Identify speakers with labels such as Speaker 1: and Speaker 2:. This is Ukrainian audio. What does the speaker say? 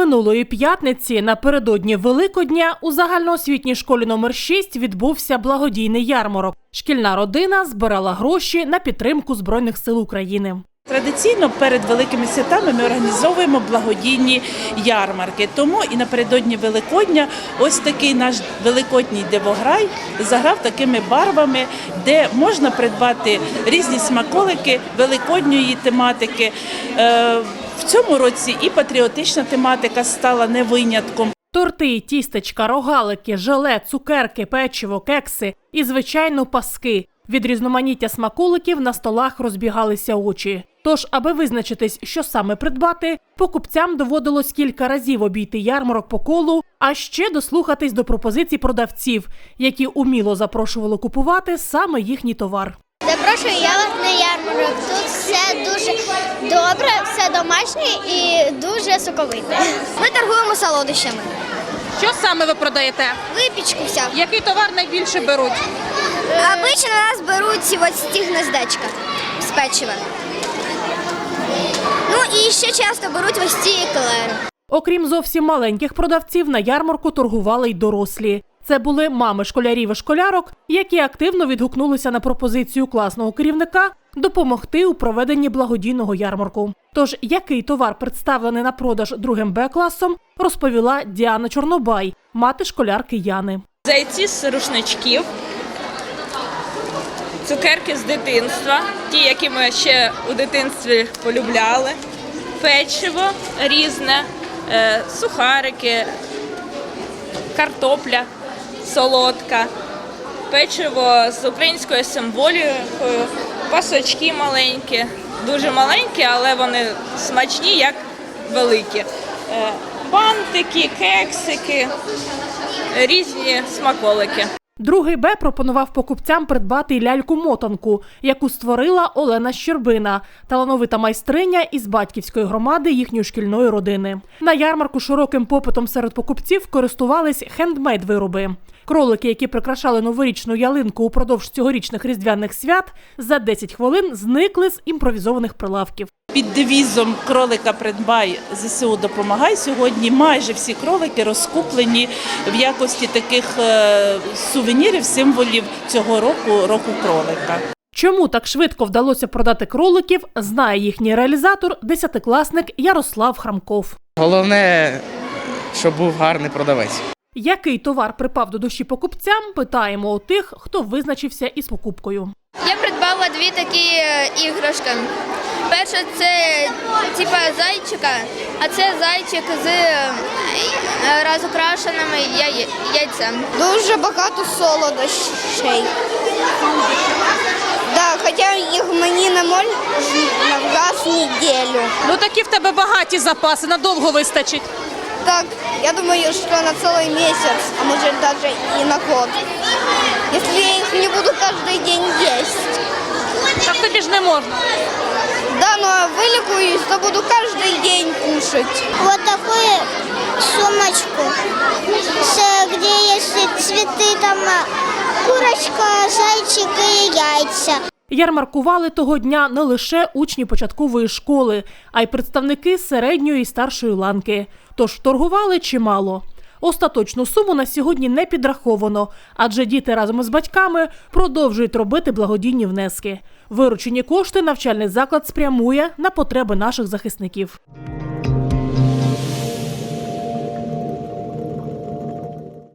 Speaker 1: Минулої п'ятниці напередодні Великодня у загальноосвітній школі номер 6 відбувся благодійний ярмарок. Шкільна родина збирала гроші на підтримку Збройних сил України.
Speaker 2: Традиційно перед великими святами ми організовуємо благодійні ярмарки. Тому і напередодні Великодня ось такий наш великодній дивограй заграв такими барвами, де можна придбати різні смаколики великодньої тематики. Цьому році і патріотична тематика стала не винятком.
Speaker 1: Торти, тістечка, рогалики, желе, цукерки, печиво, кекси і, звичайно, паски. Від різноманіття смаколиків на столах розбігалися очі. Тож, аби визначитись, що саме придбати, покупцям доводилось кілька разів обійти ярмарок по колу, а ще дослухатись до пропозицій продавців, які уміло запрошували купувати саме їхній товар.
Speaker 3: Запрошую я вас на ярмарок. Тут все дуже добре, все домашнє і дуже соковите. Ми торгуємо солодощами.
Speaker 4: Що саме ви продаєте?
Speaker 3: Випічку всяку.
Speaker 4: Який товар найбільше беруть?
Speaker 3: Обично нас беруть ось ці гнездечка з печива. Ну і ще часто беруть ось ці еклери.
Speaker 1: Окрім зовсім маленьких продавців, на ярмарку торгували й дорослі. Це були мами школярів і школярок, які активно відгукнулися на пропозицію класного керівника допомогти у проведенні благодійного ярмарку. Тож, який товар представлений на продаж другим Б класом, розповіла Діана Чорнобай, мати школярки Яни.
Speaker 5: Зайці з рушничків, цукерки з дитинства, ті, які ми ще у дитинстві полюбляли, печиво різне, е, сухарики, картопля солодка, печиво з українською символікою, пасочки маленькі, дуже маленькі, але вони смачні, як великі. Е, Бантики, кексики, різні смаколики.
Speaker 1: Другий Б пропонував покупцям придбати ляльку-мотанку, яку створила Олена Щербина, талановита майстриня із батьківської громади їхньої шкільної родини. На ярмарку широким попитом серед покупців користувались хендмейд вироби. Кролики, які прикрашали новорічну ялинку упродовж цьогорічних різдвяних свят, за 10 хвилин зникли з імпровізованих прилавків.
Speaker 2: Під девізом кролика придбай ЗСУ допомагай. Сьогодні майже всі кролики розкуплені в якості таких е, сувенірів, символів цього року року кролика.
Speaker 1: Чому так швидко вдалося продати кроликів, знає їхній реалізатор, десятикласник Ярослав Храмков.
Speaker 6: Головне, щоб був гарний продавець.
Speaker 1: Який товар припав до душі покупцям, питаємо у тих, хто визначився із покупкою.
Speaker 3: Я придбала дві такі е, іграшки. Перша це типа зайчика, а це зайчик з е, розукрашеними яй- яйцем.
Speaker 7: Дуже багато солодощей. Да, хоча їх мені не можна раз в неділю.
Speaker 4: Ну такі в тебе багаті запаси, надовго вистачить.
Speaker 7: Так, я думаю, що на цілий місяць, а може навіть і на год. Якщо я їх не буду кожен день їсти.
Speaker 4: Так тобі ж не можна.
Speaker 7: Да, но вылікуюсь, то буду каждый день кушать.
Speaker 3: Вот такую сумочку, с- где есть цветы, там э, курочка, зайчик и яйца.
Speaker 1: Ярмаркували того дня не лише учні початкової школи, а й представники середньої і старшої ланки. Тож торгували чимало. Остаточну суму на сьогодні не підраховано, адже діти разом із батьками продовжують робити благодійні внески. Виручені кошти навчальний заклад спрямує на потреби наших захисників.